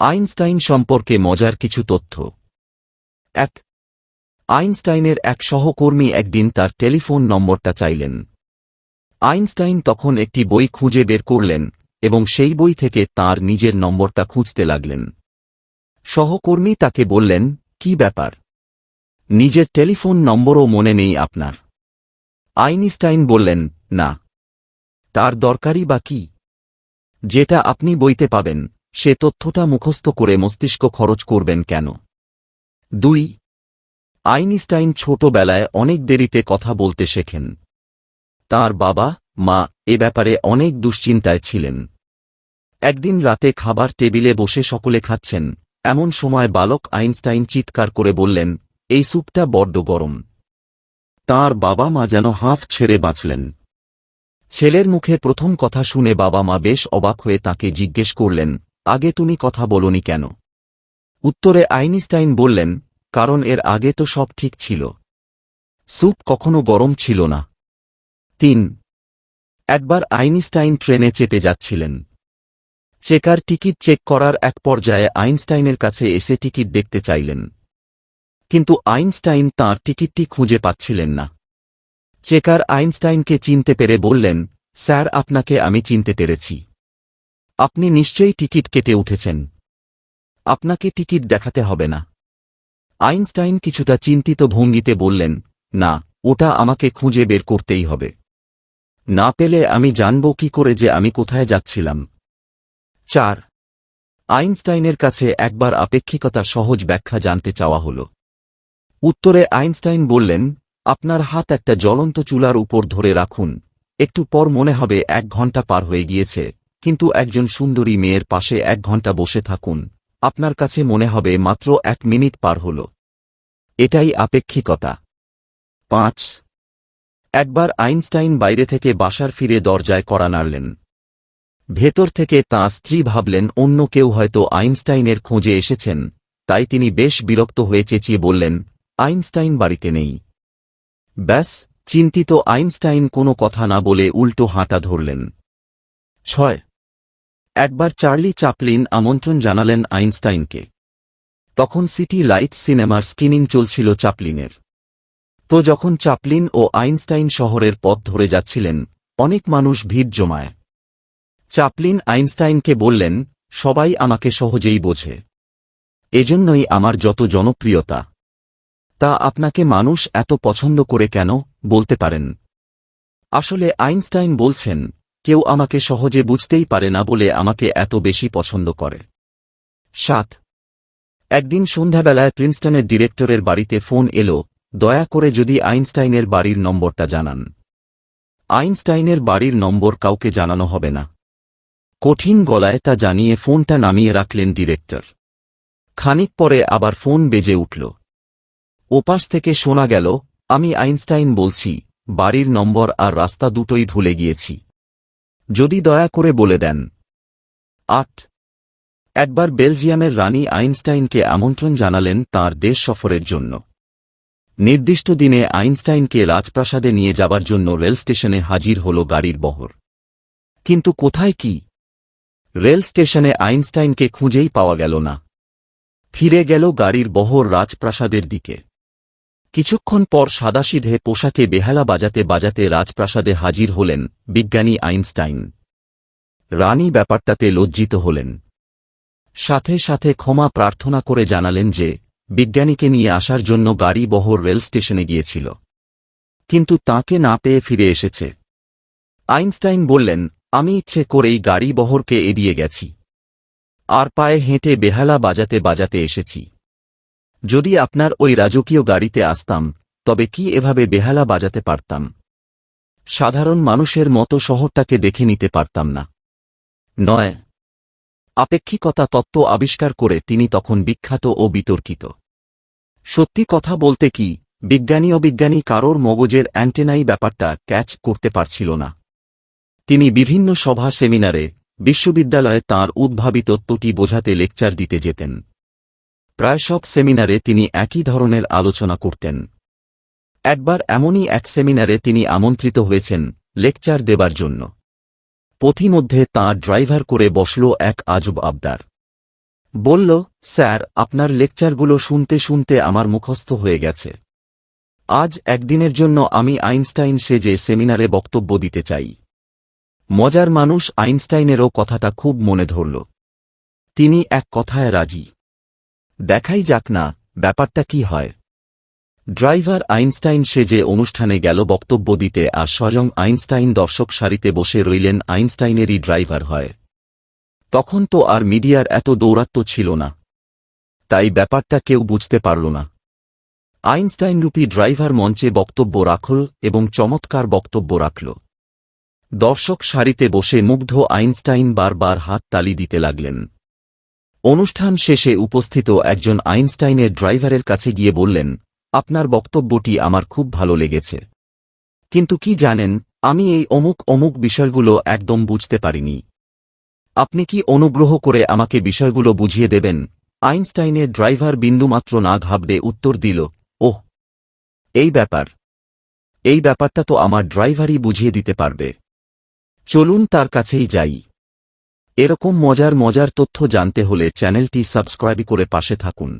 Einstein সম্পর্কে মজার কিছু তথ্য। এক, আইনস্টাইনের এক সহকর্মী একদিন তার টেলিফোন নম্বরটা চাইলেন। আইনস্টাইন তখন একটি বই খুঁজে বের করলেন এবং সেই বই থেকে তার নিজের নম্বরটা খুঁজতে লাগলেন। সহকর্মী তাকে বললেন, কি ব্যাপার? নিজের টেলিফোন নম্বরও মনে নেই আপনার। আইনস্টাইন বললেন, না। তার দরকারই বা কি? যেটা আপনি বইতে পাবেন। সে তথ্যটা মুখস্থ করে মস্তিষ্ক খরচ করবেন কেন? দুই, আইনস্টাইন ছোটবেলায় অনেক দেরিতে কথা বলতে শেখেন। তার বাবা, মা, এ ব্যাপারে অনেক দুশ্চিন্তায় ছিলেন। একদিন রাতে খাবার টেবিলে বসে সকলে খাচ্ছেন, এমন সময় বালক আইনস্টাইন চিৎকার করে বললেন, এই স্যুপটা বড্ড গরম। তার বাবা মা যেন হাফ ছেড়ে বাঁচলেন। ছেলের মুখে প্রথম কথা শুনে বাবা মা বেশ অবাক হয়ে তাকে জিজ্ঞেস করলেন আগে তুমি কথা বলনি কেন? উত্তরে আইনস্টাইন বললেন, কারণ এর আগে তো সব ঠিক ছিল। স্যুপ কখনো গরম ছিল না। তিন, একবার আইনস্টাইন ট্রেনে চেপে যাচ্ছিলেন। চেকার টিকিট চেক করার এক পর্যায়ে আইনস্টাইনের কাছে এসে টিকিট দেখতে চাইলেন। কিন্তু আইনস্টাইন তাঁর টিকিটটি খুঁজে পাচ্ছিলেন না। চেকার আইনস্টাইনকে চিনতে পেরে বললেন, স্যার, আপনাকে আমি চিনতে পেরেছি। আপনি নিশ্চয়ই টিকিট কেটে উঠেছেন। আপনাকে টিকিট দেখাতে হবে না। আইনস্টাইন কিছুটা চিন্তিত ভঙ্গিতে বললেন, না, ওটা আমাকে খুঁজে বের করতেই হবে। না পেলে আমি জানব কি করে যে আমি কোথায় যাচ্ছিলাম। চার, আইনস্টাইনের কাছে একবার আপেক্ষিকতা সহজ ব্যাখ্যা জানতে চাওয়া হল। উত্তরে আইনস্টাইন বললেন, আপনার হাত একটা জ্বলন্ত চুলার উপর ধরে রাখুন। একটু পর মনে হবে এক ঘণ্টা পার হয়ে গিয়েছে। কিন্তু একজন সুন্দরী মেয়ের পাশে এক ঘণ্টা বসে থাকুন। আপনার কাছে মনে হবে মাত্র এক মিনিট পার হল। এটাই আপেক্ষিকতা। পাঁচ। একবার আইনস্টাইন বাইরে থেকে বাসার ফিরে দরজায় করা নাড়লেন। ভেতর থেকে তাঁর স্ত্রী ভাবলেন, অন্য কেউ হয়তো আইনস্টাইনের খোঁজে এসেছেন। তাই তিনি বেশ বিরক্ত হয়ে চেঁচিয়ে বললেন, আইনস্টাইন বাড়িতে নেই। ব্যাস, চিন্তিত আইনস্টাইন কোনো কথা না বলে উল্টো হাঁটা ধরলেন। ছয়। একবার চার্লি চাপলিন আমন্ত্রণ জানালেন আইনস্টাইনকে। তখন সিটি লাইট সিনেমার স্ক্রিনিং চলছিল চাপলিনের। তো যখন চাপলিন ও আইনস্টাইন শহরের পথ ধরে যাচ্ছিলেন, অনেক মানুষ ভিড় জমায়। চাপলিন আইনস্টাইনকে বললেন, সবাই আমাকে সহজেই বোঝে। এজন্যই আমার যত জনপ্রিয়তা। তা আপনাকে মানুষ এত পছন্দ করে কেন বলতে পারেন? আসলে আইনস্টাইন বলছেন কেউ আমাকে সহজে বুঝতেই পারে না বলে আমাকে এত বেশি পছন্দ করে। সাত। একদিন সন্ধ্যাবেলায় প্রিন্সটনের ডিরেক্টরের বাড়িতে ফোন এলো, দয়া করে যদি আইনস্টাইনের বাড়ির নম্বরটা জানান। আইনস্টাইনের বাড়ির নম্বর কাউকে জানানো হবে না। কঠিন গলায় তা জানিয়ে ফোনটা নামিয়ে রাখলেন ডিরেক্টর। খানিক পরে আবার ফোন বেজে উঠল। ওপাশ থেকে শোনা গেল, আমি আইনস্টাইন বলছি, বাড়ির নম্বর আর রাস্তা দুটোই ভুলে গিয়েছি। যদি দয়া করে বলে দেন। আট। একবার বেলজিয়ামের রানী আইনস্টাইনকে আমন্ত্রণ জানালেন তার দেশ সফরের জন্য। নির্দিষ্ট দিনে আইনস্টাইনকে রাজপ্রাসাদে নিয়ে যাবার জন্য রেল স্টেশনে হাজির হল গাড়ির বহর। কিন্তু কোথায় কি? রেল স্টেশনে আইনস্টাইনকে খুঁজেই পাওয়া গেল না। ফিরে গেল গাড়ির বহর রাজপ্রাসাদের দিকে। কিছুক্ষণ পর সাদাসিধে পোশাকে বেহালা বাজাতে বাজাতে রাজপ্রাসাদে হাজির হলেন বিজ্ঞানী আইনস্টাইন। রানী ব্যাপারটাতে লজ্জিত হলেন। সাথে সাথে ক্ষমা প্রার্থনা করে জানালেন যে, বিজ্ঞানীকে নিয়ে আসার জন্য গাড়ি বহর রেল স্টেশনে গিয়েছিল। কিন্তু তাকে না পেয়ে ফিরে এসেছে। আইনস্টাইন বললেন, আমি ইচ্ছে করেই গাড়ি বহরকে এড়িয়ে গেছি। আর পায়ে হেঁটে বেহালা বাজাতে বাজাতে এসেছি। যদি আপনার ওই রাজকীয় গাড়িতে আসতাম, তবে কি এভাবে বেহালা বাজাতে পারতাম? সাধারণ মানুষের মতো শহরটাকে দেখে নিতে পারতাম না। নয়। আপেক্ষিকতা তত্ত্ব আবিষ্কার করে তিনি তখন বিখ্যাত ও বিতর্কিত। সত্যি কথা বলতে কি, বিজ্ঞানী অবিজ্ঞানী কারোর মগজের অ্যান্টেনাই ব্যাপারটা ক্যাচ করতে পারছিল না। তিনি বিভিন্ন সভা সেমিনারে বিশ্ববিদ্যালয়ে তাঁর উদ্ভাবিত তত্ত্বটি বোঝাতে লেকচার দিতে যেতেন। প্রায় সব সেমিনারে তিনি একই ধরনের আলোচনা করতেন। একবার এমনই এক সেমিনারে তিনি আমন্ত্রিত হয়েছেন লেকচার দেবার জন্য। পথিমধ্যে তাঁর ড্রাইভার করে বসল এক আজব আবদার। বলল, স্যার, আপনার লেকচারগুলো শুনতে শুনতে আমার মুখস্থ হয়ে গেছে। আজ একদিনের জন্য আমি আইনস্টাইন সেজে সেমিনারে বক্তব্য দিতে চাই। মজার মানুষ আইনস্টাইনেরও কথাটা খুব মনে ধরল। তিনি এক কথায় রাজি। দেখাই যাক না, ব্যাপারটা কি হয়। ড্রাইভার আইনস্টাইন সেজে অনুষ্ঠানে গেল বক্তব্য দিতে আর স্বয়ং আইনস্টাইন দর্শক সারিতে বসে রইলেন আইনস্টাইনেরই ড্রাইভার হয়। তখন তো আর মিডিয়ার এত দৌরাত্ম ছিল না। তাই ব্যাপারটা কেউ বুঝতে পারল না। আইনস্টাইনরূপী ড্রাইভার মঞ্চে বক্তব্য রাখল এবং চমৎকার বক্তব্য রাখল। দর্শক সারিতে বসে মুগ্ধ আইনস্টাইন বারবার হাত তালি দিতে লাগলেন। অনুষ্ঠান শেষে উপস্থিত একজন আইনস্টাইনের ড্রাইভারের কাছে গিয়ে বললেন, আপনার বক্তব্যটি আমার খুব ভালো লেগেছে। কিন্তু কি জানেন, আমি এই অমুক অমুক বিষয়গুলো একদম বুঝতে পারিনি। আপনি কি অনুগ্রহ করে আমাকে বিষয়গুলো বুঝিয়ে দেবেন? আইনস্টাইনের ড্রাইভার বিন্দুমাত্র না ঘাবড়ে উত্তর দিল, ওহ, এই ব্যাপার। এই ব্যাপারটা তো আমার ড্রাইভারই বুঝিয়ে দিতে পারবে। চলুন তার কাছেই যাই। এরকম মজার মজার তথ্য জানতে হলে চ্যানেলটি সাবস্ক্রাইব করে পাশে থাকুন।